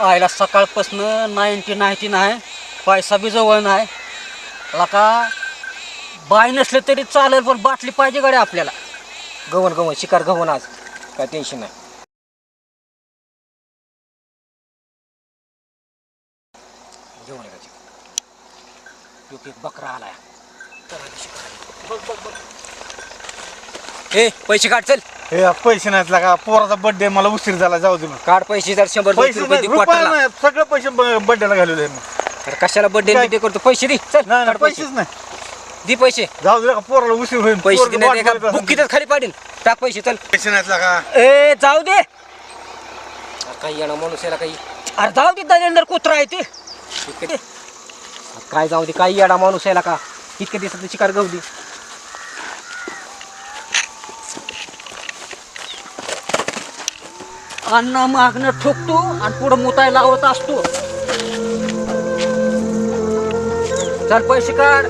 आईला सकाळपासनं ninety ninety नाही पैसा बी जवळ नाही. लका बाय नसले तरी चालेल पण बाटली पाहिजे गाडी आपल्याला. गवन गवन शिकार गवन आज. काय टेन्शन नाही. घेऊन ये एक एक बकरा आलाय. ए पैसे काढ चल. हे पैसे नाहीत लागा. पोराचा बर्थडे मला उशीर झाला जाऊ दे मग. काढ पैसे जर शंभर दोनशे पैसे रुपये नाही, दे रुपया क्वार्टरला. नाही सगळे पैसे बर्थडेला घालवले मी. तर कशाला बर्थडे काय? बिड्डे करतो? पैसे दे चल नाही काढ नाही, पैसेच नाही. दे पैसे. जाऊ दे का पोराला उशीर होईल. पैसे पोरगं वाट एका बघत असेल. बुक्कीतच खाली पाडील टाक पैसे चल. पैसे नाहीत लागा. ए जाऊ दे. काही येणार माणूस याला काही. अरे जाऊ दे दलेंदर कुत्रा आहे ते. काय जाऊ दे काही येडा माणूस याला का? इतके दिवसात शिकार गहू अन्न मागणं ठोकतो आणि पुढं मुताय लावत असतो. चल पैसे काढ.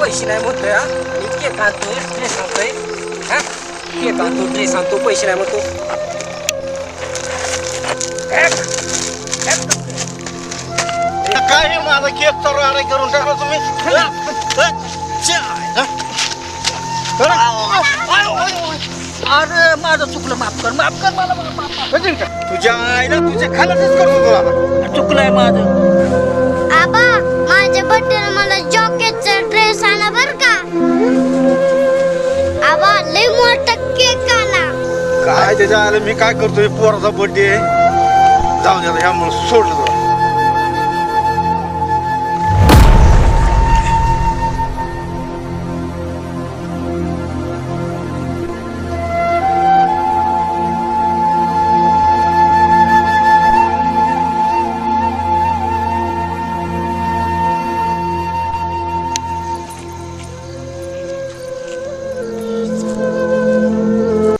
पैसे नाही म्हणतोय हा? इतके काढतोय ड्रेस आणतोय हा? इतके काढतो ड्रेस आणतो पैसे नाही म्हणतो. काय माझा केक चालू आहे? करून टाकला तुम्ही. अरे माझं चुकलं माफ कर माफ कर मला मला माफ कर. का? तुझ्या आईला तुझे खालाच करतो तुला चुकलंय माझं. आबा माझ्या बर्थडेला मला जॉकेटचा ड्रेस आणा बर का? आबा लय मोठा केक आणा. काय त्याच्या आलं मी काय करतोय? पोराचा बर्थडे जाऊ दे आता ह्यामुळे सोडलं तुला